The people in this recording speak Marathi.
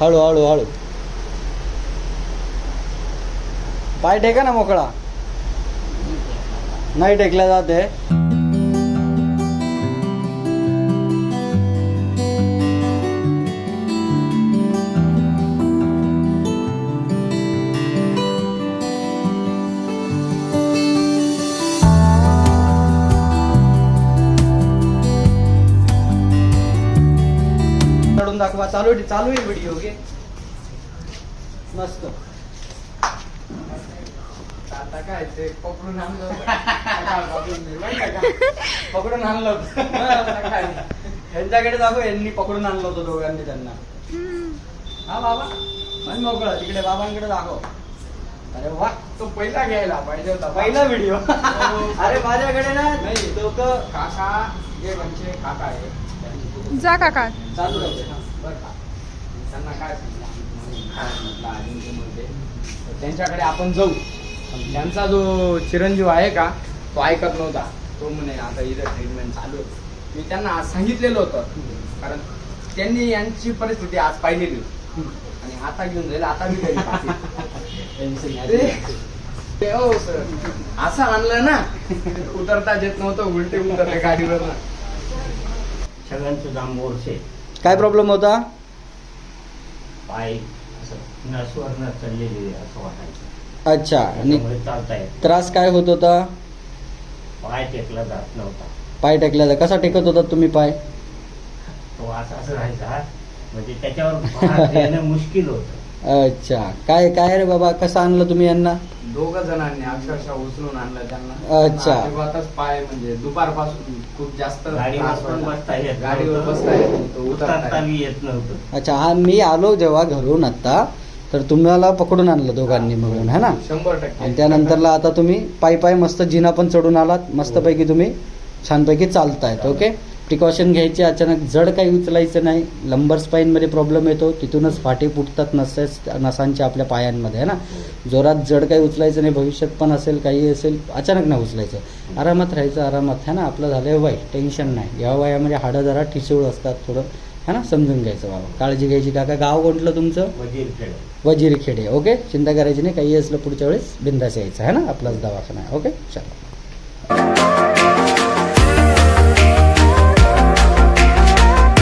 हळू हळू हळू. पाय टेका ना मोकळा. नाही टेकल्या जाते. काढून दाखवा. चालू चालू आहे व्हिडिओ घे मस्त. आता काय ते पकडून आणलं. पकडून आणलं होतं. यांच्याकडे दाखव यांनी पकडून आणलं होतं दोघांनी त्यांना. हा बाबा. मन मोकळा. तिकडे बाबांकडे दाखव. अरे वा. तो पहिला घ्यायला पाहिजे होता. पहिला व्हिडिओ अरे माझ्याकडे ना नाही. लोक काका जे म्हणजे काका आहे. जा काका. चालू राहते हा. बरं का. त्यांना काय सांगितलं. तर त्यांच्याकडे आपण जाऊ. पण त्यांचा जो चिरंजीव आहे का तो ऐकत नव्हता. तो म्हणे आता इथं ट्रीटमेंट चालू मी त्यांना आज सांगितलेलं होतं. कारण त्यांनी यांची परिस्थिती आज पाहिलेली होती. आणि आता घेऊन जाईल आता. ते- ते हो सर असं आणलं ना उतरताच येत नव्हतं उलटे उतरले गाडीवर सगळ्यांचं जांब ओरसे काय प्रॉब्लेम होता? पाय असं नसवर न चाललेले असं वाटायचं. अच्छा आणि त्याच्यामुळे चालता येत त्रास काय होत होता? पाय टेकला जात नव्हता. पाय टेकल्याचा कसा टेकत होता तुम्ही पाय? तो असं असं राहायचा. म्हणजे त्याच्यावर भार देणं मुश्किल होतं. अच्छा. काय काय रे बाबा? कसं आणलं तुम्ही यांना? दोघ जणांनी अक्षरशः उचलून आणलं त्यांना. अच्छा. अजिबातच पाय म्हणजे दुपारपासून खूप जास्त गाडीवर त्रास पण व्हायला. बसता येत गाडीवर नव्हतं. बसता येत नव्हतं, उतरता उतरता येत बी येत नव्हतं. अच्छा हा मी आलो जेव्हा घरून आता तर तुम्हाला पकडून आणलं दोघांनी मिळून है ना? शंभर टक्के. आणि त्यानंतरला आता तुम्ही पायी पायी मस्त जिना पण चढून आलात मस्तपैकी तुम्ही छानपैकी चालतायत ओके? प्रिकॉशन घ्यायचे अचानक जड काही उचलायचं नाही. लंबर स्पाईनमध्ये प्रॉब्लेम येतो तिथूनच फाटे फुटतात नसेस नसांच्या आपल्या पायांमध्ये आहे ना? जोरात जड काही उचलायचं नाही भविष्यात पण असेल काही असेल अचानक नाही उचलायचं. आरामात राहायचं आरामात है ना? आपलं झालं वय टेन्शन नाही. या वयामध्ये हाडं जरा ठिसूळ असतात थोडं है ना? समजून घ्यायचं बाबा. काळजी घ्यायची काका गाव कोणतं तुमचं? वजीर खेळ वजिरी खेडे ओके? चिंता करायची नाही काही असलं पुढच्या वेळेस बिंदास यायचं आहे ना? आपलाच दवाखाना आहे ओके? चला.